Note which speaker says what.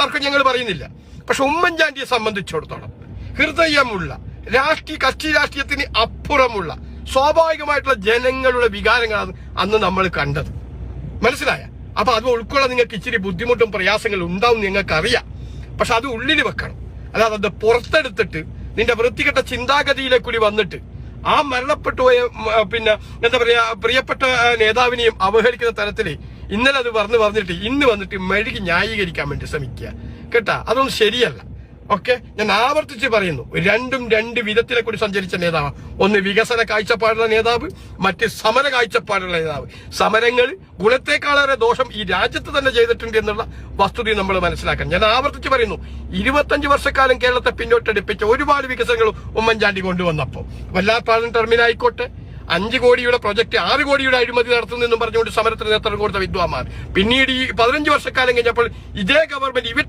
Speaker 1: തർക്കം ഞങ്ങൾ പറയുന്നില്ല. പക്ഷെ ഉമ്മൻചാണ്ടിയെ സംബന്ധിച്ചിടത്തോളം ഹൃദയമുള്ള രാഷ്ട്രീയ കക്ഷി രാഷ്ട്രീയത്തിന് അപ്പുറമുള്ള സ്വാഭാവികമായിട്ടുള്ള ജനങ്ങളുടെ വികാരങ്ങളാണ് അന്ന് നമ്മൾ കണ്ടത്. മനസ്സിലായ? അപ്പൊ അത് ഉൾക്കൊള്ളാൻ നിങ്ങൾക്ക് ഇച്ചിരി ബുദ്ധിമുട്ടും പ്രയാസങ്ങളും ഉണ്ടാവും നിങ്ങൾക്ക് അറിയാം പക്ഷെ അത് ഉള്ളിൽ വെക്കണം. അല്ലാതെ അത് പുറത്തെടുത്തിട്ട് നിന്റെ വൃത്തികെട്ട ചിന്താഗതിയിലെ കൂടി വന്നിട്ട് ആ മരണപ്പെട്ടു പോയ പിന്നെ എന്താ പറയാ പ്രിയപ്പെട്ട നേതാവിനെയും അവഹേളിക്കുന്ന തരത്തിൽ ഇന്നലെ അത് പറഞ്ഞു പറഞ്ഞിട്ട് ഇന്ന് വന്നിട്ട് മെഴുകി ന്യായീകരിക്കാൻ വേണ്ടി ശ്രമിക്കുക. കേട്ടാ? അതൊന്നും ശരിയല്ല. ഓക്കെ? ഞാൻ ആവർത്തിച്ച് പറയുന്നു. രണ്ടും രണ്ട് വിധത്തിലെ കൂടി സഞ്ചരിച്ച നേതാവ്. ഒന്ന് വികസന കാഴ്ചപ്പാടുള്ള നേതാവ് മറ്റ് സമര കാഴ്ചപ്പാടുള്ള നേതാവ്. സമരങ്ങൾ ഗുണത്തെക്കാളേറെ ദോഷം ഈ രാജ്യത്ത് തന്നെ ചെയ്തിട്ടുണ്ട് എന്നുള്ള വസ്തുത നമ്മൾ മനസ്സിലാക്കണം. ഞാൻ ആവർത്തിച്ച് പറയുന്നു. ഇരുപത്തഞ്ച് വർഷക്കാലം കേരളത്തെ പിന്നോട്ടടിപ്പിച്ച ഒരുപാട് വികസനങ്ങൾ ഉമ്മൻചാണ്ടി കൊണ്ടുവന്നപ്പോൾ വല്ലാപ്പാടൻ ടെർമിനൽ ആയിക്കോട്ടെ. അഞ്ച് കോടിയുടെ പ്രൊജക്ട് ആറ് കോടിയുടെ അഴിമതി നടത്തുന്നെന്നും പറഞ്ഞുകൊണ്ട് സമരത്തിന് നേതൃത്വം കൊടുത്ത വിദ്വാൻമാർ പിന്നീട് ഈ പതിനഞ്ച് വർഷക്കാലം കഴിഞ്ഞപ്പോൾ ഇതേ ഗവൺമെന്റ് ഇവറ്റ